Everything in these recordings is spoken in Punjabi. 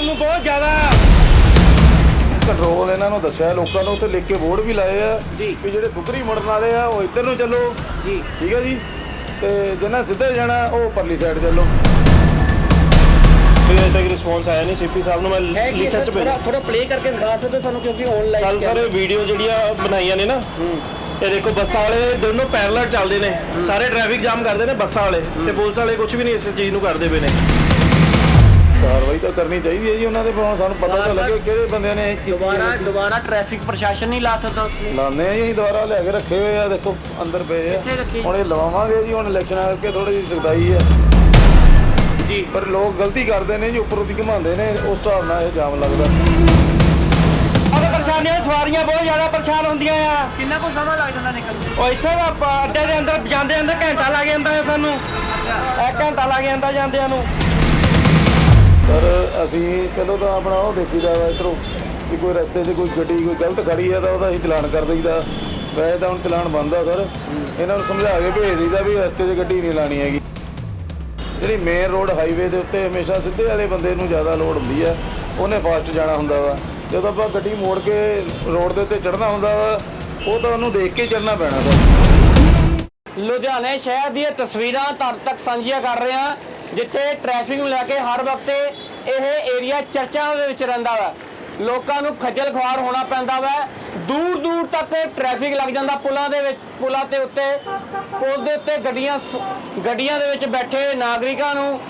ਸਾਹਿਬ ਨੂੰ ਬਹੁਤ ਜ਼ਿਆਦਾ। ਕੰਟਰੋਲ ਇਹਨਾਂ ਨੂੰ ਦੱਸਿਆ ਲੋਕਾਂ ਨੂੰ ਉੱਥੇ ਲਿਖ ਕੇ ਬੋਰਡ ਵੀ ਲਾਏ ਆ ਜੀ। ਵੀ ਜਿਹੜੇ ਦੁਗਰੀ ਮੁੜਨ ਵਾਲੇ ਆ ਉਹ ਇੱਧਰ ਨੂੰ ਚੱਲੋ। ਜੀ। ਠੀਕ ਹੈ ਜੀ? ਤੇ ਜਿਹਨਾਂ ਸਿੱਧੇ ਜਾਣਾ ਉਹ ਪਰਲੀ ਸਾਈਡ ਚੱਲੋ। ਤੇ ਅਜੇ ਤੱਕ ਰਿਸਪੌਂਸ ਆਇਆ ਨਹੀਂ ਸੀਪੀ ਸਾਹਿਬ ਨੂੰ ਮੈਂ ਲਿਖਤ ਚ ਥੋੜਾ ਭੇਜਿਆ ਥੋੜਾ ਪਲੇ ਕਰਕੇ ਦਿਖਾ ਸਕਦੇ ਹੋ ਸਾਨੂੰ ਕਿਉਂਕਿ ਆਨਲਾਈਨ ਕੱਲ ਸਾਰੇ ਵੀਡੀਓ ਜਿਹੜੀਆਂ ਬਣਾਈਆਂ ਨੇ ਨਾ ਇਹ ਦੇਖੋ ਬੱਸਾਂ ਵਾਲੇ ਦੋਨੋਂ ਪੈਰਲਲ ਚੱਲਦੇ ਨੇ। ਸਾਰੇ ਟ੍ਰੈਫਿਕ ਜਾਮ ਕਰਦੇ ਨੇ ਬੱਸਾਂ ਵਾਲੇ। ਤੇ ਪੁਲਿਸ ਵਾਲੇ ਕੁਝ ਵੀ ਨਹੀਂ ਇਸ ਚੀਜ਼ ਨੂੰ ਕਰਦੇ ਪਏ ਨੇ। ਕਾਰਵਾਈ ਤਾਂ ਕਰਨੀ ਚਾਹੀਦੀ ਹੈ ਜੀ ਉਹਨਾਂ ਦੇ ਪਰ ਹੁਣ ਸਾਨੂੰ ਪਤਾ ਤਾਂ ਲੱਗੇ ਕਿਹੜੇ ਬੰਦਿਆਂ ਨੇ ਕੀਤੀ ਦੁਬਾਰਾ ਹੈ। ਦੁਬਾਰਾ ਟ੍ਰੈਫਿਕ ਪ੍ਰਸ਼ਾਸਨ ਨਹੀਂ ਲਾ ਸਕਦਾ ਉਸਨੇ ਲਾਉਂਦੇ ਆ ਜੀ ਅਸੀਂ ਦੁਬਾਰਾ ਲੈ ਕੇ ਰੱਖੇ ਹੋਏ ਆ ਦੇਖੋ ਅੰਦਰ ਪਏ ਆ। ਕਿੱਥੇ ਰੱਖੇ? ਹੁਣ ਇਹ ਲਵਾਵਾਂਗੇ ਜੀ ਹੁਣ ਇਲੈਕਸ਼ਨ ਕਰਕੇ ਥੋੜੀ ਜਿਹੀ ਸਖਤਾਈ ਹੈ। ਜੀ। ਪਰ ਲੋਕ ਗਲਤੀ ਕਰਦੇ ਨੇ ਜੀ ਉੱਪਰੋਂ ਦੀ ਘੁਮਾਉਂਦੇ ਨੇ ਉਸ ਹਿਸਾਬ ਨਾਲ ਇਹ ਜਾਮ ਲੱਗਦਾ। ਉਹਦੇ ਪਰੇਸ਼ਾਨੀਆਂ ਸਵਾਰੀਆਂ ਬਹੁਤ ਜ਼ਿਆਦਾ ਪਰੇਸ਼ਾਨ ਹੁੰਦੀਆਂ ਆ। ਕਿੰਨਾ ਕੁ ਸਮਾਂ ਲੱਗ ਜਾਂਦਾ ਨਿਕਲਣ ਉਹ ਇੱਥੇ ਆਪਾਂ ਅੱਡੇ ਦੇ ਅੰਦਰ ਜਾਂਦੇ ਅੰਦਰ ਘੰਟਾ ਲੱਗ ਜਾਂਦਾ ਹੈ ਸਾਨੂੰ ਇੱਕ ਘੰਟਾ ਲੱਗ ਜਾਂਦਾ ਜਾਂਦਿਆਂ ਨੂੰ। ਪਰ ਅਸੀਂ ਚਲੋ ਤਾਂ ਆਪਣਾ ਉਹ ਦੇਖੀਦਾ ਵਾ ਇਧਰੋਂ ਕਿ ਕੋਈ ਰਸਤੇ 'ਚ ਕੋਈ ਗੱਡੀ ਕੋਈ ਗਲਤ ਖੜੀ ਆ ਤਾਂ ਉਹਦਾ ਅਸੀਂ ਚਲਾਨ ਕਰ ਦਈਦਾ। ਵੈਸੇ ਤਾਂ ਹੁਣ ਚਲਾਨ ਬੰਦ ਆ ਸਰ। ਇਹਨਾਂ ਨੂੰ ਸਮਝਾ ਕੇ ਭੇਜ ਦਈਦਾ ਵੀ ਰਸਤੇ 'ਚ ਗੱਡੀ ਨਹੀਂ ਲਾਣੀ ਹੈਗੀ। ਜਿਹੜੀ ਮੇਨ ਰੋਡ ਹਾਈਵੇ ਦੇ ਉੱਤੇ ਹਮੇਸ਼ਾ ਸਿੱਧੇ ਵਾਲੇ ਬੰਦੇ ਨੂੰ ਜ਼ਿਆਦਾ ਲੋਡ ਹੁੰਦੀ ਆ, ਉਹਨੇ ਫਾਸਟ ਜਾਣਾ ਹੁੰਦਾ ਵਾ। ਜਦੋਂ ਆਪਾਂ ਗੱਡੀ ਮੋੜ ਕੇ ਰੋਡ ਦੇ ਉੱਤੇ ਚੜਨਾ ਹੁੰਦਾ ਵਾ, ਉਹ ਤਾਂ ਉਹਨੂੰ ਦੇਖ ਕੇ ਚੱਲਣਾ ਪੈਣਾ ਵਾ ਲੁਧਿਆਣੇ ਸ਼ਹਿਰ ਦੀਆਂ ਤਸਵੀਰਾਂ ਤੁਹਾਡੇ ਤੱਕ ਸਾਂਝੀਆਂ ਕਰ ਰਹੇ ਹਾਂ। ਜਿੱਥੇ ਟ੍ਰੈਫਿਕ ਨੂੰ ਲੈ ਕੇ ਹਰ ਵਕਤ ਇਹ ਏਰੀਆ ਚਰਚਾ ਦੇ ਵਿੱਚ ਰਹਿੰਦਾ ਵਾ। ਲੋਕਾਂ ਨੂੰ ਖੱਜਲ ਖੁਆਰ ਹੋਣਾ ਪੈਂਦਾ ਵਾ। ਦੂਰ ਦੂਰ ਤੱਕ ਟ੍ਰੈਫਿਕ ਲੱਗ ਜਾਂਦਾ ਪੁਲਾਂ ਦੇ ਵਿੱਚ, ਪੁਲਾਂ ਤੇ ਉੱਤੇ। ਪੁਲ ਦੇ ਉੱਤੇ ਗੱਡੀਆਂ ਸ- ਗੱਡੀਆਂ ਦੇ ਵਿੱਚ ਬੈਠੇ ਨਾਗਰਿਕਾਂ ਨੂੰ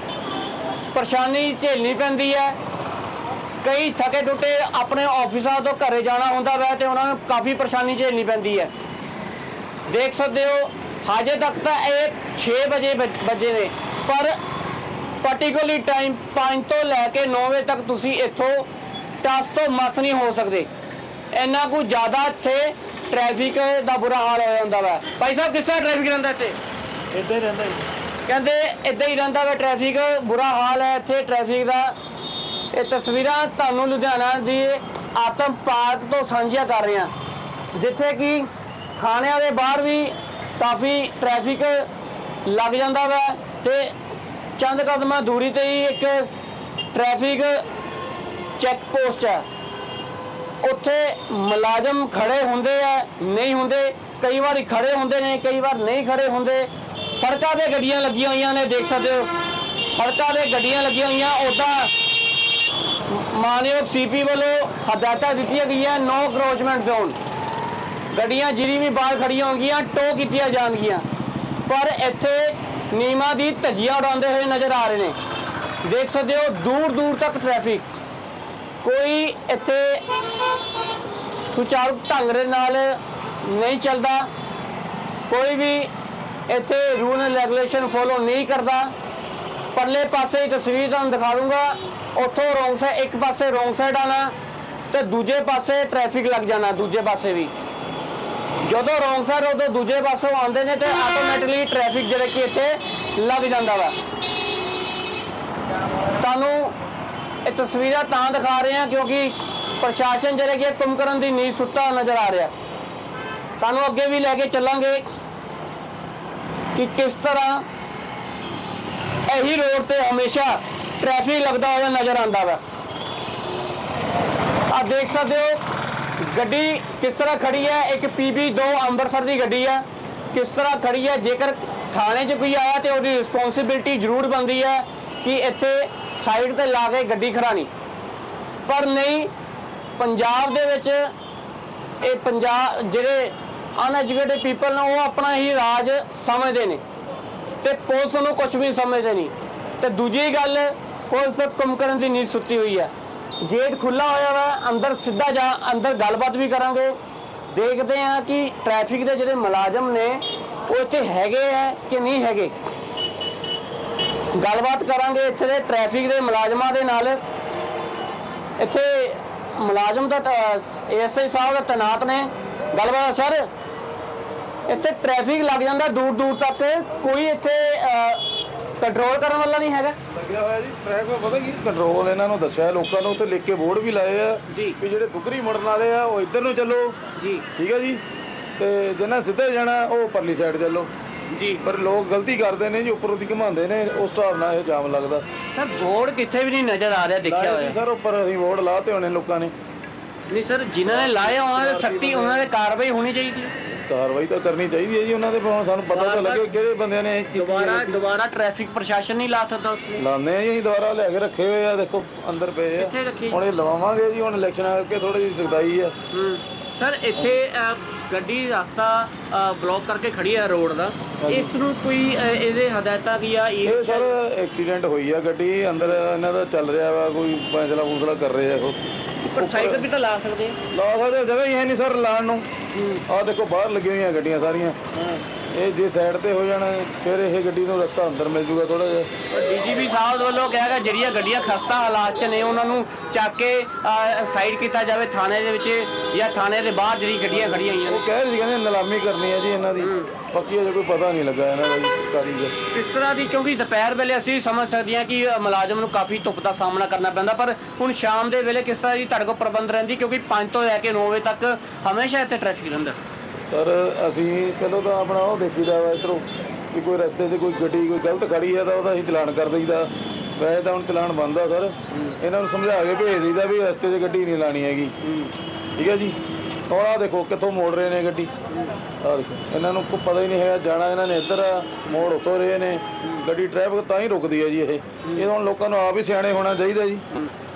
ਪਰੇਸ਼ਾਨੀ ਝੇਲਣੀ ਪੈਂਦੀ ਹੈ। ਕਈ ਥਕੇ ਟੁੱਟੇ ਆਪਣੇ ਆਫਿਸਾਂ ਤੋਂ ਘਰੇ ਜਾਣਾ ਹੁੰਦਾ ਵੈ ਤੇ ਉਹਨਾਂ ਨੂੰ ਕਾਫੀ ਪਰੇਸ਼ਾਨੀ ਝੇਲਣੀ ਪੈਂਦੀ ਹੈ। ਦੇਖ ਸਕਦੇ ਹੋ, ਹਜੇ ਤੱਕ ਤਾਂ ਇਹ 6 ਵਜੇ ਵੱਜ- ਵੱਜੇ ਨੇ। ਪਰ ਪਾਰਟਿਕੂਲਰਲੀ ਟਾਈਮ 5 ਤੋਂ ਲੈ ਕੇ 9 ਵਜੇ ਤੱਕ ਤੁਸੀਂ ਇੱਥੋਂ ਟਸ ਤੋਂ ਮਸ ਨਹੀਂ ਹੋ ਸਕਦੇ। ਇੰਨਾ ਕੁ ਜ਼ਿਆਦਾ ਇੱਥੇ ਟ੍ਰੈਫਿਕ ਦਾ ਬੁਰਾ ਹਾਲ ਹੋਇਆ ਹੁੰਦਾ ਵਾ। ਭਾਈ ਸਾਹਿਬ ਕਿਸ ਤਰ੍ਹਾਂ ਟ੍ਰੈਫਿਕ ਰਹਿੰਦਾ ਇੱਥੇ? ਇੱਦਾਂ ਹੀ ਰਹਿੰਦਾ ਕਹਿੰਦੇ ਇਦਾਂ ਹੀ ਰਹਿੰਦਾ ਵਾ ਟ੍ਰੈਫਿਕ ਬੁਰਾ ਹਾਲ ਹੈ ਇੱਥੇ ਟ੍ਰੈਫਿਕ ਦਾ। ਇਹ ਤਸਵੀਰਾਂ ਤੁਹਾਨੂੰ ਲੁਧਿਆਣਾ ਦੀ ਆਤਮ ਪਾਰਕ ਤੋਂ ਸਾਂਝੀਆਂ ਕਰ ਰਹੇ। ਹਾਂ ਜਿੱਥੇ ਕਿ ਥਾਣਿਆਂ ਦੇ ਬਾਹਰ ਵੀ ਕਾਫੀ ਟ੍ਰੈਫਿਕ ਲੱਗ ਜਾਂਦਾ ਵਾ ਤੇ ਚੰਦ ਕਦਮਾਂ ਦੂਰੀ ਤੇ ਹੀ ਇੱਕ ਟ੍ਰੈਫਿਕ ਚੈੱਕ ਪੋਸਟ ਹੈ। ਉੱਥੇ ਮੁਲਾਜ਼ਮ ਖੜੇ ਹੁੰਦੇ ਆ, ਨਹੀਂ ਹੁੰਦੇ, ਕਈ ਵਾਰੀ ਖੜੇ ਹੁੰਦੇ ਨੇ, ਕਈ ਵਾਰ ਨਹੀਂ ਖੜੇ ਹੁੰਦੇ। ਸੜਕਾਂ ਤੇ ਗੱਡੀਆਂ ਲੱਗੀਆਂ ਹੋਈਆਂ ਨੇ, ਦੇਖ ਸਕਦੇ ਹੋ। ਸੜਕਾਂ ਤੇ ਗੱਡੀਆਂ ਲੱਗੀਆਂ ਹੋਈਆਂ ਉਹਦਾ ਮਾਨਯੋਗ ਸੀਪੀ ਵੱਲੋਂ ਹਦਾਇਤਾਂ ਦਿੱਤੀਆਂ ਗਈਆਂ ਨੋ ਕਰੋਚਮੈਂਟ ਜ਼ੋਨ ਗੱਡੀਆਂ ਜਿਹੜੀ ਵੀ ਬਾਹਰ ਖੜੀਆਂ ਹੋਣਗੀਆਂ ਟੋ ਕੀਤੀਆਂ ਜਾਣਗੀਆਂ। ਪਰ ਇੱਥੇ ਨੀਮਾ ਦੀ ਧੱਜੀਆਂ ਉਡਾਉਂਦੇ ਹੋਏ ਨਜ਼ਰ ਆ ਰਹੇ ਨੇ। ਦੇਖ ਸਕਦੇ ਹੋ, ਦੂਰ ਦੂਰ ਤੱਕ ਟ੍ਰੈਫਿਕ ਕੋਈ ਇੱਥੇ ਸੁਚਾਰੂ ਢੰਗ ਦੇ ਨਾਲ ਨਹੀਂ ਚੱਲਦਾ। ਕੋਈ ਵੀ ਇੱਥੇ ਰੂਲ ਐਂਡ ਰੈਗੂਲੇਸ਼ਨ ਫੋਲੋ ਨਹੀਂ ਕਰਦਾ। ਪਰਲੇ ਪਾਸੇ ਦੀ ਤਸਵੀਰ ਤੁਹਾਨੂੰ ਦਿਖਾ ਦੂੰਗਾ। ਉੱਥੋਂ ਰੋਂਗ ਸਾਈਡ ਇੱਕ ਪਾਸੇ ਰੋਂਗ ਸਾਈਡ ਆਣਾ ਤੇ ਦੂਜੇ ਪਾਸੇ ਟ੍ਰੈਫਿਕ ਲੱਗ ਜਾਣਾ, ਦੂਜੇ ਪਾਸੇ ਵੀ। ਜਦੋਂ ਰੋਂਗ ਸਾਈਡ ਉਦੋਂ ਦੂਜੇ ਪਾਸੋਂ ਆਉਂਦੇ ਨੇ ਤੇ ਆਟੋਮੈਟਿਕਲੀ ਟ੍ਰੈਫਿਕ ਜਿਹੜਾ ਕਿ ਇੱਥੇ ਲੱਗ ਜਾਂਦਾ ਵਾ। ਤੁਹਾਨੂੰ ਇਹ ਤਸਵੀਰਾਂ ਤਾਂ ਦਿਖਾ ਰਹੇ ਹਾਂ ਕਿਉਂਕਿ ਪ੍ਰਸ਼ਾਸਨ ਜਿਹੜੇ ਕਿ ਕੰਮ ਕਰਨ ਦੀ ਨੀਂਦ ਸੁੱਤਾ ਨਜ਼ਰ ਆ ਰਿਹਾ। ਤੁਹਾਨੂੰ ਅੱਗੇ ਵੀ ਲੈ ਕੇ ਚੱਲਾਂਗੇ ਕਿ ਕਿਸ ਤਰ੍ਹਾਂ ਇਹੀ ਰੋਡ ਤੇ ਹਮੇਸ਼ਾ ਟ੍ਰੈਫਿਕ ਲੱਗਦਾ ਹੋਇਆ ਨਜ਼ਰ ਆਉਂਦਾ ਵਾ। ਆ ਦੇਖ ਸਕਦੇ ਹੋ ਗੱਡੀ ਕਿਸ ਤਰ੍ਹਾਂ ਖੜੀ ਹੈ? ਇੱਕ PB2 ਅੰਮ੍ਰਿਤਸਰ ਦੀ ਗੱਡੀ ਹੈ ਕਿਸ ਤਰ੍ਹਾਂ ਖੜੀ ਹੈ? ਜੇਕਰ ਥਾਣੇ 'ਚ ਕੋਈ ਆਇਆ ਤੇ ਉਹਦੀ ਰਿਸਪੌਂਸਿਬਿਲਟੀ ਜ਼ਰੂਰ ਬਣਦੀ ਹੈ ਕਿ ਇੱਥੇ ਸਾਈਡ ਤੇ ਲਾ ਕੇ ਗੱਡੀ ਖੜਾਣੀ ਪਰ ਨਹੀਂ, ਪੰਜਾਬ ਦੇ ਵਿੱਚ ਇਹ ਪੰਜਾਬ ਜਿਹੜੇ ਅਨਐਜੂਕੇਟਡ ਪੀਪਲ ਨੇ, ਉਹ ਆਪਣਾ ਹੀ ਰਾਜ ਸਮਝਦੇ ਨੇ ਤੇ ਪੁਲਿਸ ਨੂੰ ਕੁਝ ਵੀ ਸਮਝਦੇ ਨਹੀਂ। ਤੇ ਦੂਜੀ ਗੱਲ, ਪੁਲਿਸ ਕੰਮ ਕਰਨ ਦੀ ਨੀਂਦ ਸੁੱਤੀ ਹੋਈ ਹੈ। ਗੇਟ ਖੁੱਲਾ ਹੋਇਆ ਵਾ, ਅੰਦਰ ਸਿੱਧਾ ਜਾ, ਅੰਦਰ ਗੱਲਬਾਤ ਵੀ ਕਰਾਂਗੇ। ਦੇਖਦੇ ਹਾਂ ਕਿ ਟ੍ਰੈਫਿਕ ਦੇ ਜਿਹੜੇ ਮੁਲਾਜ਼ਮ ਨੇ, ਉਹ ਇੱਥੇ ਹੈਗੇ ਆ ਕਿ ਨਹੀਂ ਹੈਗੇ। ਗੱਲਬਾਤ ਕਰਾਂਗੇ ਇੱਥੇ ਦੇ ਟ੍ਰੈਫਿਕ ਦੇ ਮੁਲਾਜ਼ਮਾਂ ਦੇ ਨਾਲ। ਇੱਥੇ ਮੁਲਾਜ਼ਮ ਦਾ ਐਸਆਈ ਸਾਹਿਬ ਦਾ ਤੈਨਾਤ ਨੇ। ਗੱਲਬਾਤ, ਸਰ, ਇੱਥੇ ਟ੍ਰੈਫਿਕ ਲੱਗ ਜਾਂਦਾ ਦੂਰ ਦੂਰ ਤੱਕ। ਕੋਈ ਇੱਥੇ ਕੰਟਰੋਲ ਕਰਨ ਵਾਲਾ ਨਹੀਂ ਹੈਗਾ? ਲੱਗਿਆ ਹੋਇਆ ਜੀ ਟ੍ਰੈਫਿਕ ਪਤਾ ਕੀ ਕੰਟਰੋਲ ਇਹਨਾਂ ਨੂੰ ਦੱਸਿਆ ਲੋਕਾਂ ਨੂੰ ਉੱਥੇ ਲਿਖ ਕੇ ਬੋਰਡ ਵੀ ਲਾਏ ਆ ਜੀ। ਵੀ ਜਿਹੜੇ ਦੁਗਰੀ ਮੁੜਨ ਵਾਲੇ ਆ ਉਹ ਇੱਧਰ ਨੂੰ ਚੱਲੋ। ਜੀ। ਠੀਕ ਹੈ ਜੀ? ਤੇ ਜਿਹਨਾਂ ਸਿੱਧੇ ਜਾਣਾ ਉਹ ਪਰਲੀ ਸਾਈਡ ਚੱਲੋ। ਜੀ। ਪਰ ਲੋਕ ਗਲਤੀ ਕਰਦੇ ਨੇ ਜੀ ਉੱਪਰੋਂ ਦੀ ਘਮਾਉਂਦੇ ਨੇ ਉਸ ਹਿਸਾਬ ਨਾਲ ਇਹ ਜਾਮ ਲੱਗਦਾ। ਸਰ ਬੋਰਡ ਕਿੱਥੇ ਵੀ ਨਹੀਂ ਨਜ਼ਰ ਆ ਰਿਹਾ ਦੇਖਿਆ ਲਾਏ ਹੋਇਆ। ਸੀ ਸਰ ਉੱਪਰ ਅਸੀਂ ਬੋਰਡ ਲਾਤੇ ਹੋਣੇ ਲੋਕਾਂ ਨੇ। ਨਹੀਂ ਸਰ ਜਿਨ੍ਹਾਂ ਨੇ ਲਾਏ ਉਹਨਾਂ ਦੇ ਸਖਤੀ ਉਹਨਾਂ ਦੇ ਕਾਰਵਾਈ ਹੋਣੀ ਚਾਹੀਦੀ ਹੈ। ਕਾਰਵਾਈ ਤਾਂ ਕਰਨੀ ਚਾਹੀਦੀ ਹੈ ਜੀ ਉਹਨਾਂ ਦੇ ਹੁਣ ਸਾਨੂੰ ਪਤਾ ਤਾਂ ਲੱਗੇ ਕਿਹੜੇ ਬੰਦਿਆਂ ਨੇ ਇਹ ਕੀਤੀ ਦੁਬਾਰਾ ਦੁਬਾਰਾ ਟ੍ਰੈਫਿਕ ਪ੍ਰਸ਼ਾਸਨ ਨਹੀਂ ਲਾ ਸਕਦਾ ਉਸ ਨੂੰ ਲਾਉਂਦੇ ਆ ਜੀ ਅਸੀਂ ਦੁਬਾਰਾ ਲਿਆ ਕੇ ਰੱਖੇ ਹੋਏ ਆ ਦੇਖੋ ਅੰਦਰ ਪਏ ਆ। ਕਿੱਥੇ ਰੱਖੇ? ਹੁਣ ਇਹ ਲਵਾਵਾਂਗੇ ਜੀ ਹੁਣ ਇਲੈਕਸ਼ਨ ਕਰਕੇ ਥੋੜੀ ਜਿਹੀ ਸਖਤਾਈ ਆ। ਹੂੰ। ਸਰ ਇੱਥੇ ਗੱਡੀ ਰਸਤਾ ਬਲੌਕ ਕਰਕੇ ਖੜੀ ਹੈ ਰੋਡ ਦਾ। ਇਸ ਨੂੰ ਕੋਈ ਇਹਦੇ ਹਦਾਇਤਾਂ ਕੀ ਆ ਇਹ ਇਹ ਸਰ ਐਕਸੀਡੈਂਟ ਹੋਈ ਆ ਗੱਡੀ ਅੰਦਰ ਇਹਨਾਂ ਦਾ ਚੱਲ ਰਿਹਾ ਵਾ ਕੋਈ ਫੈਸਲਾ ਫੂਸਲਾ ਕਰ ਰਹੇ ਆ ਉਹ। ਪਰ ਸਾਈਕਲ ਵੀ ਤਾਂ ਲਾ ਸਕਦੇ ਆ। ਲਾ ਸਕਦੇ ਜਗ੍ਹਾ ਹੀ ਹੈ ਨਹੀਂ ਸਰ ਲਾਣ ਨੂੰ। ਆਹ ਦੇਖੋ ਬਾਹਰ ਲੱਗੀਆਂ ਹੋਈਆਂ ਗੱਡੀਆਂ ਸਾਰੀਆਂ। ਇਹ ਜੇ ਸਾਈਡ ਤੇ ਹੋ ਜਾਣ ਫਿਰ ਇਹ ਗੱਡੀ ਨੂੰ ਰਸਤਾ ਅੰਦਰ ਮਿਲ ਜੂਗਾ ਥੋੜਾ ਜਿਹਾ। ਡੀਜੀਪੀ ਸਾਹਿਬ ਵੱਲੋਂ ਕਿਹਾ ਗਿਆ ਜਿਹੜੀਆਂ ਗੱਡੀਆਂ ਖਸਤਾ ਹਾਲਾਤ 'ਚ ਨੇ ਉਹਨਾਂ ਨੂੰ ਚੱਕ ਕੇ ਸਾਈਡ ਕੀਤਾ ਜਾਵੇ ਥਾਣੇ ਦੇ ਵਿੱਚ ਜਾਂ ਥਾਣੇ ਦੇ ਬਾਹਰ ਜਿਹੜੀ ਗੱਡੀਆਂ ਖੜੀਆਂ ਹੋਈਆਂ ਉਹ ਕਹਿ ਰਹੇ ਸੀ ਕਹਿੰਦੇ ਨਿਲਾਮੀ ਕਰਨੀ ਹੈ ਜੀ ਇਹਨਾਂ ਦੀ। ਬਾਕੀ ਅਜੇ ਕੋਈ ਪਤਾ ਨਹੀਂ ਲੱਗਾ ਇਹਨਾਂ ਦਾ ਜੀ ਕਾਰੀਗਰ ਕਿਸ ਤਰ੍ਹਾਂ ਦੀ ਕਿਉਂਕਿ ਦੁਪਹਿਰ ਵੇਲੇ ਅਸੀਂ ਸਮਝ ਸਕਦੇ ਹਾਂ ਕਿ ਮੁਲਾਜ਼ਮ ਨੂੰ ਕਾਫੀ ਧੁੱਪ ਦਾ ਸਾਹਮਣਾ ਕਰਨਾ ਪੈਂਦਾ ਪਰ ਹੁਣ ਸ਼ਾਮ ਦੇ ਵੇਲੇ ਕਿਸ ਤਰ੍ਹਾਂ ਦੀ ਤੁਹਾਡੇ ਕੋਲ ਪ੍ਰਬੰਧ ਰਹਿੰਦੀ? ਕਿਉਂਕਿ 5 ਤੋਂ ਲੈ ਕੇ 9 ਵਜੇ ਤੱਕ ਹਮੇਸ਼ਾ ਇੱਥੇ ਟ੍ਰੈਫਿਕ ਰਹਿੰਦਾ। ਸਰ, ਅਸੀਂ ਪਹਿਲਾਂ ਤਾਂ ਆਪਣਾ ਉਹ ਦੇਖੀਦਾ ਵਾ ਇਧਰੋਂ ਕਿ ਕੋਈ ਰਸਤੇ 'ਤੇ ਕੋਈ ਗੱਡੀ ਕੋਈ ਗਲਤ ਖੜੀ ਹੈ ਤਾਂ ਉਹਦਾ ਅਸੀਂ ਚਲਾਨ ਕਰ ਦਈਦਾ। ਵੈਸੇ ਤਾਂ ਹੁਣ ਚਲਾਨ ਬੰਦ ਆ ਸਰ। ਇਹਨਾਂ ਨੂੰ ਸਮਝਾ ਕੇ ਭੇਜ ਦਈਦਾ ਵੀ ਰਸਤੇ 'ਚ ਗੱਡੀ ਨਹੀਂ ਲਾਣੀ ਹੈਗੀ। ਠੀਕ ਹੈ ਜੀ? ਹੁਣ ਆਹ ਦੇਖੋ ਕਿੱਥੋਂ ਮੋੜ ਰਹੇ ਨੇ ਗੱਡੀ। ਆਹ ਦੇਖੋ, ਇਹਨਾਂ ਨੂੰ ਕੋਈ ਪਤਾ ਹੀ ਨਹੀਂ ਹੈਗਾ, ਜਾਣਾ ਇਹਨਾਂ ਨੇ ਇੱਧਰ ਆ, ਮੋੜ ਉੱਤੋਂ ਰਹੇ ਨੇ। ਗੱਡੀ ਟ੍ਰੈਫਿਕ ਤਾਂ ਹੀ ਰੁਕਦੀ ਹੈ ਜੀ ਇਹ। ਇਹ ਹੁਣ ਲੋਕਾਂ ਨੂੰ ਆਪ ਹੀ ਸਿਆਣੇ ਹੋਣਾ ਚਾਹੀਦਾ ਜੀ।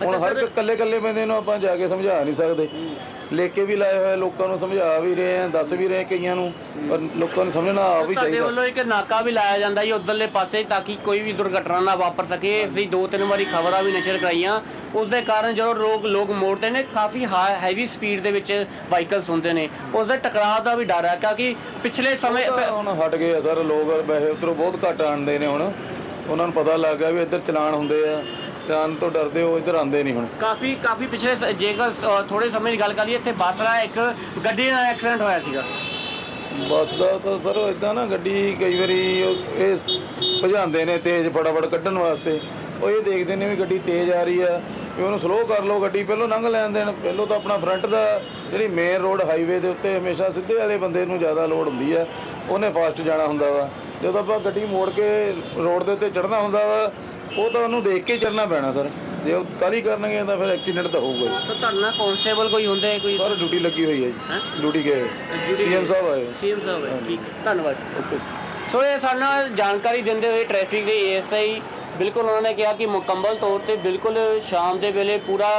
ਹੁਣ ਹਰ ਇੱਕ ਇਕੱਲੇ ਇਕੱਲੇ ਬੰਦੇ ਨੂੰ ਆਪਾਂ ਜਾ ਕੇ ਸਮਝਾ ਨਹੀਂ ਸਕਦੇ। ਲੇਕੇ ਵੀ ਲਾਏ ਹੋਏ ਲੋਕਾਂ ਨੂੰ ਸਮਝਾ ਵੀ ਰਹੇ ਆ ਦੱਸ ਵੀ ਰਹੇ ਕਈਆਂ ਨੂੰ ਪਰ ਲੋਕਾਂ ਨੂੰ ਸਮਝਣਾ ਆਪ ਹੀ ਤੁਹਾਡੇ ਚਾਹੀਦਾ। ਵੱਲੋਂ ਇੱਕ ਨਾਕਾ ਵੀ ਲਾਇਆ ਜਾਂਦਾ ਜੀ ਉਧਰਲੇ ਪਾਸੇ ਤਾਂ ਕਿ ਕੋਈ ਵੀ ਦੁਰਘਟਨਾ ਨਾ ਵਾਪਰ ਸਕੇ। ਅਸੀਂ ਦੋ ਤਿੰਨ ਵਾਰੀ ਖਬਰਾਂ ਵੀ ਨਸ਼ਰ ਕਰਾਈਆਂ। ਉਸ ਦੇ ਕਾਰਨ ਜਦੋਂ ਲੋਕ ਲੋਕ ਮੋੜਦੇ ਨੇ ਕਾਫੀ ਹੈਵੀ ਸਪੀਡ ਦੇ ਵਿੱਚ ਵਾਹੀਕਲਸ ਹੁੰਦੇ ਨੇ। ਉਸ ਦੇ ਟਕਰਾਅ ਦਾ ਵੀ ਡਰ ਹੈ ਕਿਉਂਕਿ ਪਿਛਲੇ ਸਮੇਂ ਤਾਂ ਹੁਣ ਹਟ ਗਏ ਆ ਸਰ ਲੋਕ ਵੈਸੇ ਉਧਰੋਂ ਬਹੁਤ ਘੱਟ ਆਣਦੇ ਨੇ ਹੁਣ। ਉਹਨਾਂ ਨੂੰ ਪਤਾ ਲੱਗ ਗਿਆ ਵੀ ਇੱਧਰ ਚਲਾਨ ਹੁੰਦੇ ਆ। ਚਲਾਨ ਤੋਂ ਡਰਦੇ ਉਹ ਇੱਧਰ ਆਉਂਦੇ ਨਹੀਂ ਹੁਣ। ਕਾਫੀ ਕਾਫੀ ਪਿਛਲੇ ਸ- ਜੇਕਰ ਥੋੜੇ ਸਮੇਂ ਦੀ ਗੱਲ ਕਰੀਏ ਇੱਥੇ ਬੱਸ ਦਾ ਇੱਕ ਗੱਡੀ ਨਾਲ ਐਕਸੀਡੈਂਟ ਹੋਇਆ ਸੀਗਾ। ਬੱਸ ਦਾ ਤਾਂ ਸਰ ਇਦਾਂ ਨਾ ਗੱਡੀ ਕਈ ਵਾਰੀ ਉਹ ਇਹ ਭਜਾਉਂਦੇ ਨੇ ਤੇਜ਼ ਫਟਾਫਟ ਕੱਢਣ ਵਾਸਤੇ। ਉਹ ਇਹ ਦੇਖਦੇ ਨੇ ਵੀ ਗੱਡੀ ਤੇਜ਼ ਆ ਰਹੀ ਆ ਵੀ ਉਹਨੂੰ ਸਲੋ ਕਰ ਲਓ ਗੱਡੀ ਪਹਿਲੋਂ ਲੰਘ ਲੈਣ ਦੇਣ। ਪਹਿਲੋਂ ਤਾਂ ਆਪਣਾ ਫਰੰਟ ਦਾ ਜਿਹੜੀ ਮੇਨ ਰੋਡ ਹਾਈਵੇ ਦੇ ਉੱਤੇ ਹਮੇਸ਼ਾ ਸਿੱਧੇ ਵਾਲੇ ਬੰਦੇ ਨੂੰ ਜ਼ਿਆਦਾ ਲੋਡ ਹੁੰਦੀ ਆ ਉਹਨੇ ਫਾਸਟ ਜਾਣਾ ਹੁੰਦਾ ਵਾ। ਜਦੋਂ ਆਪਾਂ ਗੱਡੀ ਮੋੜ ਕੇ ਰੋਡ ਦੇ ਉੱਤੇ ਚੜਨਾ ਹੁੰਦਾ ਵਾ ਉਹ ਤਾਂ ਉਹਨੂੰ ਦੇਖ ਕੇ ਚੜਨਾ ਪੈਣਾ ਸਰ। ਜੇ ਉਹ ਕਾਲੀ ਕਰਨਗੇ ਤਾਂ ਫਿਰ ਐਕਸੀਡੈਂਟ ਤਾਂ ਹੋਊਗਾ ਹੀ। ਤਾਂ ਤੁਹਾਡੇ ਨਾਲ ਕਾਂਸਟੇਬਲ ਕੋਈ ਹੁੰਦੇ ਕੋਈ ਸਰ ਡਿਊਟੀ ਲੱਗੀ ਹੋਈ ਹੈ ਹੈਂ? ਜੀ ਡਿਊਟੀ ਗਏ ਸੀਐਮ ਸਾਹਿਬ ਆਏ ਸੀਐਮ ਸਾਹਿਬ ਹੈ ਠੀਕ ਹੈ। ਧੰਨਵਾਦ। ਸੋ ਇਹ ਸਾਨੂੰ ਜਾਣਕਾਰੀ ਦਿੰਦੇ ਹੋਏ ਟ੍ਰੈਫਿਕ ਦੇ ਏਐਸਆਈ ਬਿਲਕੁਲ ਉਹਨਾਂ ਨੇ ਕਿਹਾ ਕਿ ਮੁਕੰਮਲ ਤੌਰ ਤੇ ਬਿਲਕੁਲ ਸ਼ਾਮ ਦੇ ਵੇਲੇ ਪੂਰਾ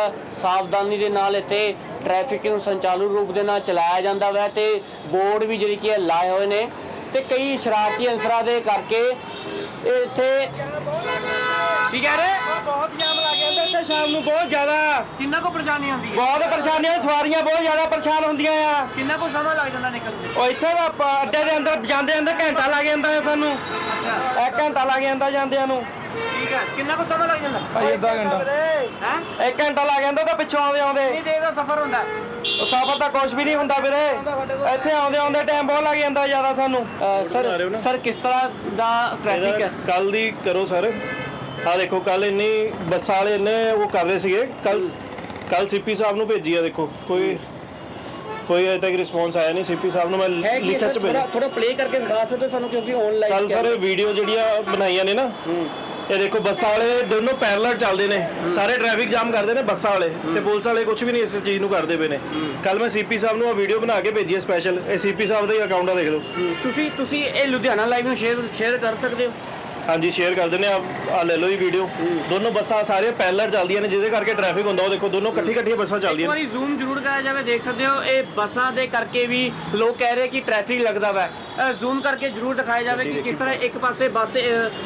ਸਾਵਧਾਨੀ ਦੇ ਨਾਲ ਇੱਥੇ ਟ੍ਰੈਫਿਕ ਨੂੰ ਸੰਚਾਲੂ ਰੂਪ ਦੇ ਨਾਲ ਚਲਾਇਆ ਜਾਂਦਾ ਵੈ ਤੇ ਬੋਰਡ ਵੀ ਜਿਹੜੀ ਕਿ ਹੈ ਲਾਏ ਹੋਏ ਨੇ। ਤੇ ਕਈ ਸ਼ਰਾਰਤੀ ਅੰਸਰਾਂ ਦੇ ਕਰਕੇ ਇਹ ਇੱਥੇ ਕੀ ਕਹਿ ਰਹੇ? ਬਹੁਤ ਜਾਮ ਲੱਗ ਜਾਂਦਾ ਇੱਥੇ ਸ਼ਾਮ ਨੂੰ ਬਹੁਤ ਜ਼ਿਆਦਾ। ਕਿੰਨਾ ਕੋ ਪਰੇਸ਼ਾਨੀ ਆਉਂਦੀ ਹੈ? ਬਹੁਤ ਪਰੇਸ਼ਾਨੀਆਂ ਸਵਾਰੀਆਂ ਬਹੁਤ ਜ਼ਿਆਦਾ ਪਰੇਸ਼ਾਨ ਹੁੰਦੀਆਂ ਆ। ਕਿੰਨਾ ਕੋ ਸਮਾਂ ਲੱਗ ਜਾਂਦਾ ਨਿਕਲਣ ਤੇ ਉਹ ਇੱਥੇ ਆਪਾਂ ਅੱਡੇ ਦੇ ਅੰਦਰ ਜਾਂਦੇ ਜਾਂਦੇ ਘੰਟਾ ਲੱਗ ਜਾਂਦਾ ਹੈ ਸਾਨੂੰ। ਅੱਛਾ। ਇੱਕ ਘੰਟਾ ਲੱਗ ਜਾਂਦਾ ਜਾਂਦਿਆਂ ਨੂੰ। ਠੀਕ ਹੈ। ਕਿੰਨਾ ਕੋ ਸਮਾਂ ਲੱਗ ਜਾਂਦਾ? ਭਾਈ ਅੱਧਾ ਘੰਟਾ। ਹੈ? ਇੱਕ ਘੰਟਾ ਲੱਗ ਜਾਂਦਾ ਤਾਂ ਪਿੱਛੋਂ ਆਉਂਦੇ ਆਉਂਦੇ। ਕਿੰਨੀ ਦੇਰ ਦਾ ਸਫ਼ਰ ਹੁੰਦਾ। ਹੈ? ਉਹ ਸਫ਼ਰ ਤਾਂ ਕੁਝ ਵੀ ਨਹੀਂ ਹੁੰਦਾ ਵੀਰੇ। ਇੱਥੇ ਆਉਂਦੇ ਆਉਂਦੇ ਟਾਈਮ ਬਹੁਤ ਲੱਗ ਜਾਂਦਾ ਜ਼ਿਆਦਾ ਸਾਨੂੰ। ਸਰ ਸਰ ਕਿਸ ਤਰ੍ਹਾਂ ਦਾ ਟ੍ਰੈਫਿਕ ਹੈ? ਕੱਲ ਦੀ ਕਰੋ ਸਰ ਆ ਦੇਖੋ ਕੱਲ ਇੰਨੀ ਬੱਸਾਂ ਵਾਲੇ ਇੰਨੇ ਉਹ ਕਰ ਰਹੇ ਸੀਗੇ। ਕੱਲ ਕੱਲ ਸੀਪੀ ਸਾਹਿਬ ਨੂੰ ਭੇਜੀ ਆ ਦੇਖੋ। ਕੋਈ ਕੋਈ ਅਜੇ ਤੱਕ ਰਿਸਪੌਂਸ ਆਇਆ ਨਹੀਂ ਸੀਪੀ ਸਾਹਿਬ ਨੂੰ। ਮੈਂ ਲਿਖਤ ਚ ਭੇਜਿਆ। ਥੋੜਾ ਪਲੇ ਕਰਕੇ ਦਿਖਾ ਸਕਦੇ ਸਾਨੂੰ ਕਿਉਂਕਿ ਆਨਲਾਈਨ ਕੱਲ ਸਰ ਵੀਡੀਓ ਜਿਹੜੀਆਂ ਬਣਾਈਆਂ ਨੇ ਨਾ ਇਹ ਦੇਖੋ ਬੱਸਾਂ ਵਾਲੇ ਦੋਨੋਂ ਪੈਰਲਲ ਚੱਲਦੇ ਨੇ। ਸਾਰੇ ਟ੍ਰੈਫਿਕ ਜਾਮ ਕਰਦੇ ਨੇ ਬੱਸਾਂ ਵਾਲੇ ਤੇ ਪੁਲਿਸ ਵਾਲੇ ਕੁਝ ਵੀ ਨਹੀਂ ਇਸ ਚੀਜ਼ ਨੂੰ ਕਰਦੇ ਪਏ ਨੇ। ਕੱਲ ਮੈਂ ਸੀਪੀ ਸਾਹਿਬ ਨੂੰ ਆ ਵੀਡੀਓ ਬਣਾ ਕੇ ਭੇਜੀ ਹੈ ਸਪੈਸ਼ਲ ਇਹ ਸੀਪੀ ਸਾਹਿਬ ਦਾ ਹੀ ਅਕਾਊਂਟ ਆ ਦੇਖ ਲਓ। ਤੁਸੀਂ ਤੁਸੀਂ ਇਹ ਲੁਧਿਆਣਾ ਲਾਈਵ ਨੂੰ ਸ਼ੇਅਰ ਸ਼ੇਅਰ ਕਰ ਸਕਦੇ ਹੋ? ਹਾਂਜੀ ਸ਼ੇਅਰ ਕਰ ਦਿੰਦੇ ਆ ਆ ਲੈ ਲਓ ਇਹ ਵੀਡੀਓ ਦੋਨੋਂ ਬੱਸਾਂ ਸਾਰੀਆਂ ਪੈਰਲਲ ਚੱਲਦੀਆਂ ਨੇ ਜਿਹਦੇ ਕਰਕੇ ਟ੍ਰੈਫਿਕ ਹੁੰਦਾ। ਉਹ ਦੇਖੋ ਦੋਨੋਂ ਇਕੱਠੀ ਇਕੱਠੀਆਂ ਬੱਸਾਂ ਇੱਕ ਚੱਲਦੀਆਂ ਨੇ। ਵਾਰੀ ਜ਼ੂਮ ਜ਼ਰੂਰ ਕਰਾਇਆ ਜਾਵੇ ਦੇਖ ਸਕਦੇ ਹੋ ਇਹ ਬੱਸਾਂ ਦੇ ਕਰਕੇ ਵੀ ਲੋਕ ਕਹਿ ਰਹੇ ਕਿ ਟ੍ਰੈਫਿਕ ਲੱਗਦਾ ਵਾ। ਜ਼ੂਮ ਕਰਕੇ ਜ਼ਰੂਰ ਦਿਖਾਇਆ ਜਾਵੇ ਕਿ ਕਿਸ ਤਰ੍ਹਾਂ ਇੱਕ ਪਾਸੇ ਬੱਸ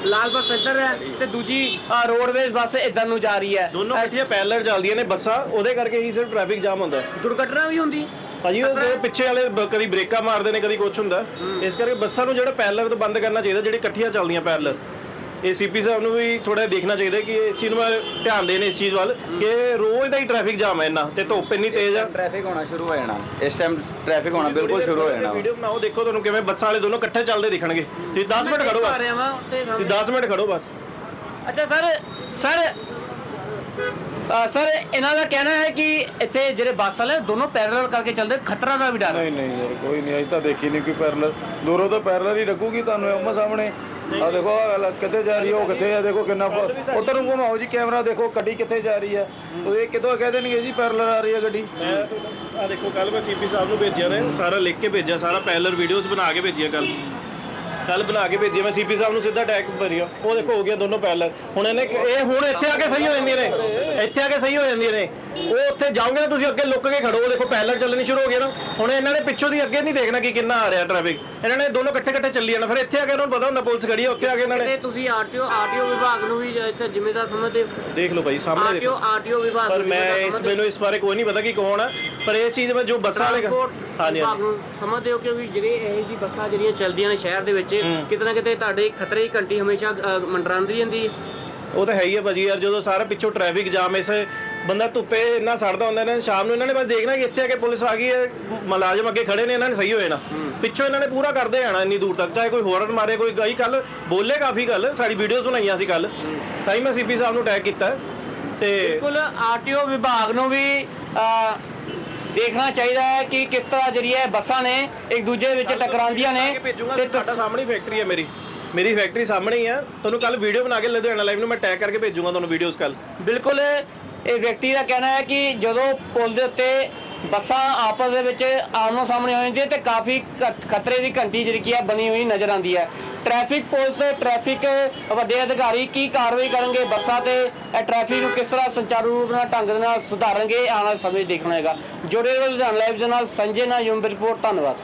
ਲਾਲ ਬੱਸ ਇੱਧਰ ਹੈ ਤੇ ਦੂਜੀ ਰੋਡਵੇਜ਼ ਬੱਸ ਇੱਧਰ ਨੂੰ ਜਾ ਰਹੀ ਹੈ। ਦੋਨੋਂ ਇਕੱਠੀਆਂ ਪੈਰਲਲ ਚੱਲਦੀਆਂ ਨੇ ਬੱਸਾਂ ਉਹਦੇ ਕਰਕੇ ਹੀ ਸਿਰਫ ਟ੍ਰੈਫਿਕ ਜਾਮ ਹੁੰਦਾ। ਹੈ। ਦੁਰਘਟਨਾ ਵੀ ਹੁੰਦੀ। ਭਾਜੀ ਉਹ ਜਿਹੜੇ ਪਿੱਛੇ ਵਾਲੇ ਬ- ਕਦੀ ਬ੍ਰੇਕਾਂ ਮਾਰਦੇ ਨੇ ਕਦੀ ਕੁਝ ਹੁੰਦਾ। ਇਸ ਕਰਕੇ ਬੱਸਾਂ ਨੂੰ ਜਿਹੜਾ ਪੈਰਲਲ ਤੋਂ ਬੰਦ ਕਰਨਾ ਚਾਹੀਦਾ ਜਿਹੜੀ ਇਕੱਠੀਆਂ ਚੱਲਦੀਆਂ ਪੈਰਲਲ ਇਹ ਸੀਪੀ ਸਾਹਿਬ ਨੂੰ ਵੀ ਥੋੜਾ ਦੇਖਣਾ ਚਾਹੀਦਾ ਕਿ ਇਸ ਚੀਜ਼ ਨੂੰ ਮੈਂ ਧਿਆਨ ਦੇਣ ਇਸ ਚੀਜ਼ ਵੱਲ ਕਿ ਰੋਜ਼ ਦਾ ਹੀ ਟ੍ਰੈਫਿਕ ਜਾਮ ਹੈ ਇੰਨਾ ਤੇ ਧੁੱਪ ਇੰਨੀ ਤੇਜ਼ ਆ। ਟ੍ਰੈਫਿਕ ਹੋਣਾ ਸ਼ੁਰੂ ਹੋ ਜਾਣਾ। ਇਸ ਟਾਈਮ ਟ੍ਰੈਫਿਕ ਹੋਣਾ ਬਿਲਕੁਲ ਸ਼ੁਰੂ ਹੋ ਜਾਣਾ। ਵੀਡੀਓ ਬਣਾਓ ਦੇਖੋ ਤੁਹਾਨੂੰ ਕਿਵੇਂ ਬੱਸਾਂ ਵਾਲੇ ਦੋਨੋਂ ਇਕੱਠੇ ਚੱਲਦੇ ਦਿਖਣਗੇ। ਤੁਸੀਂ 10 ਮਿੰਟ ਖੜੋ ਆ ਬਸ। ਰਿਹਾ ਵਾਂ ਤੇ ਤੁਸੀਂ 10 ਮਿੰਟ ਖੜੋ ਬਸ। ਅੱਛਾ ਸਰ ਸਰ ਸਰ ਇਹਨਾਂ ਦਾ ਕਹਿਣਾ ਹੈ ਕਿ ਇੱਥੇ ਜਿਹੜੇ ਬੱਸ ਵਾਲੇ ਦੋਨੋਂ ਪੈਰਲਲ ਕਰਕੇ ਚੱਲਦੇ ਖਤਰਾ ਦਾ ਵੀ ਡਰ ਹੈ। ਨਹੀਂ ਨਹੀਂ ਯਾਰ ਕੋਈ ਨਹੀਂ ਅਜੇ ਤਾਂ ਦੇਖੀ ਨਹੀਂ ਕੋਈ ਪੈਰਲਰ ਦੂਰੋਂ ਤਾਂ ਪੈਰਲਰ ਹੀ ਲੱਗੂਗੀ ਤੁਹਾਨੂੰ ਆਮੋ ਸਾਹਮਣੇ। ਆ ਦੇਖੋ ਆਹ ਗੱਲ ਕਿੱਥੇ ਜਾ ਰਹੀ ਹੈ ਉਹ ਕਿੱਥੇ ਆ ਦੇਖੋ ਕਿੰਨਾ ਉਧਰ ਨੂੰ ਘੁਮਾਓ ਜੀ ਕੈਮਰਾ ਦੇਖੋ ਗੱਡੀ ਕਿੱਥੇ ਜਾ ਰਹੀ ਹੈ। ਤੁਸੀਂ ਕਿਦੋਂ ਕਹਿ ਦੇਣਗੇ ਜੀ ਪੈਰਲਰ ਆ ਰਹੀ ਹੈ ਗੱਡੀ। ਮੈਂ ਆ ਦੇਖੋ ਕੱਲ ਮੈਂ ਸੀਪੀ ਸਾਹਿਬ ਨੂੰ ਭੇਜਿਆ ਨੇ ਸਾਰਾ ਲਿਖ ਕੇ ਭੇਜਿਆ ਸਾਰਾ ਪੈਰਲਰ ਵੀਡੀਓਜ਼ ਬਣਾ ਕੇ ਭੇਜੀਆਂ ਕੱਲ ਕੱਲ ਬਣਾ ਕੇ ਭੇਜੀ ਮੈਂ ਸੀਪੀ ਸਾਹਿਬ ਨੂੰ ਸਿੱਧਾ ਅਟੈਕ ਭਰੀਆ ਉਹ ਦੇਖੋ, ਹੋ ਗਿਆ ਦੋਨੋਂ ਪੈਰਲਰ ਹੁਣ ਇਹਨੇ ਇਹ ਹੁਣ ਇੱਥੇ ਆ ਕੇ ਸਹੀ ਹੋ ਜਾਂਦੀਆਂ ਨੇ। ਇੱਥੇ ਆ ਕੇ ਸਹੀ ਹੋ ਜਾਂਦੀਆਂ ਨੇ। ਉਹ ਉੱਥੇ ਜਾਓਗੇ ਨਾ ਤੁਸੀਂ ਅੱਗੇ ਲੁੱਕ ਕੇ ਖੜੋ। ਉਹ ਦੇਖੋ ਪੈਰਲਰ ਚੱਲਣੀ ਸ਼ੁਰੂ ਹੋ ਗਿਆ ਨਾ। ਹੁਣ ਇਹਨਾਂ ਨੇ ਪਿੱਛੋਂ ਦੀ ਅੱਗੇ ਨਹੀਂ ਦੇਖਣਾ ਕਿ ਕਿੰਨਾ ਆ ਰਿਹਾ ਟ੍ਰੈਫਿਕ ਇਹਨਾਂ ਨੇ ਦੋਨੋਂ ਇਕੱਠੇ ਇਕੱਠੇ ਚੱਲੀ ਜਾਣਾ। ਫਿਰ ਇੱਥੇ ਆ ਕੇ ਉਹਨਾਂ ਨੂੰ ਪਤਾ ਹੁੰਦਾ ਪੁਲਿਸ ਖੜੀ ਹੈ ਉੱਥੇ ਆ ਕੇ ਇਹਨਾਂ ਤੇ ਨੇ ਤੁਸੀਂ ਆਰਟੀਓ ਆਰਟੀਓ ਵਿਭਾਗ ਨੂੰ ਵੀ ਇੱਥੇ ਜ਼ਿੰਮੇਦਾਰ ਸਮਝਦੇ ਹੋ ਦੇਖ ਲਓ ਭਾਈ ਸਾਹਮਣੇ ਆਰਟੀਓ ਦੇਖੋ। ਆਰਟੀਓ ਵਿਭਾਗ ਪਰ ਨੂੰ ਮੈਂ ਜ਼ਿੰਮੇਦਾਰ ਇਸ ਸਮਝਦੇ ਹੋ? ਮੈਨੂੰ ਇਸ ਬਾਰੇ ਕੋਈ ਨਹੀਂ ਪਤਾ ਕਿ ਕੌਣ ਹੈ ਪਰ ਇਹ ਚੀਜ਼ ਮੈਂ ਜੋ ਬੱਸਾਂ ਵਾਲੇ ਟਰਾਂਸਪੋਰਟ ਹਾਂਜੀ ਵਿਭਾਗ ਹਾਂਜੀ ਨੂੰ ਸਮਝਦੇ ਹੋ ਕਿਉਂਕਿ ਜਿਹੜੇ ਇਹ ਜੀ ਬੱਸਾਂ ਜਿਹੜੀਆਂ ਚੱਲਦੀਆਂ ਨੇ ਸ਼ਹਿਰ ਦੇ ਵਿੱਚ ਕਿਤੇ ਨਾ ਕਿਤੇ ਤੁਹਾਡੇ ਖਤਰੇ ਦੀ ਘੰਟੀ ਹਮੇਸ਼ਾ ਅ, ਮੰਡਰਾਉਂਦੀ ਰਹਿੰਦੀ ਹੈ। ਉਹ ਤਾਂ ਹੈ ਹੀ ਹੈ ਭਾਜੀ ਯਾਰ ਜਦੋਂ ਸਾਰਾ ਪਿੱਛੋਂ ਟ੍ਰੈਫਿਕ ਜਾਮ ਇਸ ਬੰਦਾ ਧੁੱਪੇ ਇੰਨਾ ਸੜਦਾ ਹੁੰਦਾ ਨੇ ਸ਼ਾਮ ਨੂੰ ਇਹਨਾਂ ਨੇ ਬਸ ਦੇਖਣਾ ਕਿ ਇੱਥੇ ਆ ਕੇ ਪੁਲਿਸ ਆ ਗਈ ਹੈ ਮੁਲਾਜ਼ਮ ਅੱਗੇ ਖੜੇ ਨੇ ਇਹਨਾਂ ਨੇ ਸਹੀ ਹੋਏ ਨਾ। ਪਿੱਛੋਂ ਇਹਨਾਂ ਨੇ ਪੂਰਾ ਕਰਦੇ ਆਣਾ ਇੰਨੀ ਦੂਰ ਤੱਕ ਚਾਹੇ ਕੋਈ ਹੋਰਨ ਮਾਰੇ ਕੋਈ ਗਈ ਕੱਲ ਬੋਲੇ ਕਾਫੀ ਗੱਲ ਸਾਡੀ ਵੀਡੀਓਜ਼ ਬਣਾਈਆਂ ਸੀ ਕੱਲ ਤਾਂ ਹੀ ਮੈਂ ਸੀਪੀ ਸਾਹਿਬ ਨੂੰ ਟੈਗ ਕੀਤਾ ਤੇ ਬਿਲਕੁਲ ਆਰਟੀਓ ਵਿਭਾਗ ਨੂੰ ਵੀ ਦੇਖਣਾ ਚਾਹੀਦਾ ਹੈ ਕਿ ਕਿਸ ਤਰ੍ਹਾਂ ਜਿਹੜੀ ਹੈ ਬੱਸਾਂ ਨੇ ਇੱਕ ਦੂਜੇ ਵਿੱਚ ਟਕਰਾਉਂਦੀਆਂ ਨੇ ਤੇ ਸਾਡਾ ਸਾਹਮਣੇ ਫੈਕਟਰੀ ਹੈ ਮੇਰੀ। ਮੇਰੀ ਫੈਕਟਰੀ ਸਾਹਮਣੇ ਹੀ ਹੈ ਤੁਹਾਨੂੰ ਕੱਲ ਵੀਡੀਓ ਬਣਾ ਕੇ ਲੁਧਿਆਣਾ ਲਾਈਵ ਨੂੰ ਮੈਂ ਟੈਗ ਕਰਕੇ ਭੇਜੂਗਾ ਤੁਹਾਨੂੰ ਵੀਡੀਓਜ਼ ਕੱਲ ਬਿਲਕੁਲ, ਇਹ ਵਿਅਕਤੀ ਦਾ ਕਹਿਣਾ ਹੈ ਕਿ ਜਦੋਂ ਪੁਲ ਦੇ ਉੱਤੇ ਬੱਸਾਂ ਆਪਸ ਦੇ ਵਿੱਚ ਆਮੋ ਸਾਹਮਣੇ ਹੋ ਜਾਂਦੀਆਂ ਤੇ ਕਾਫੀ ਖਤਰੇ ਦੀ ਘੰਟੀ ਜਿਹੜੀ ਕੀ ਹੈ, ਬਣੀ ਹੋਈ ਨਜ਼ਰ ਆਉਂਦੀ ਹੈ। ਟ੍ਰੈਫਿਕ ਪੁਲਿਸ ਟ੍ਰੈਫਿਕ ਵੱਡੇ ਅਧਿਕਾਰੀ ਕੀ ਕਾਰਵਾਈ ਕਰਨਗੇ? ਬੱਸਾਂ ਤੇ ਟ੍ਰੈਫਿਕ ਨੂੰ ਕਿਸ ਤਰ੍ਹਾਂ ਸੰਚਾਰੂ ਰੂਪ ਨਾਲ, ਢੰਗ ਦੇ ਨਾਲ ਸੁਧਾਰਨਗੇ? ਆਉਣ ਵਾਲੇ ਸਮੇਂ ਦੇਖਣਾ ਹੈਗਾ ਜੁੜੇ ਰਹੋ ਲੁਧਿਆਣਾ ਲਾਈਵ ਦੇ ਨਾਲ। ਸੰਜੇ ਨਾ ਯੂਮ ਰਿਪੋਰਟ। ਧੰਨਵਾਦ।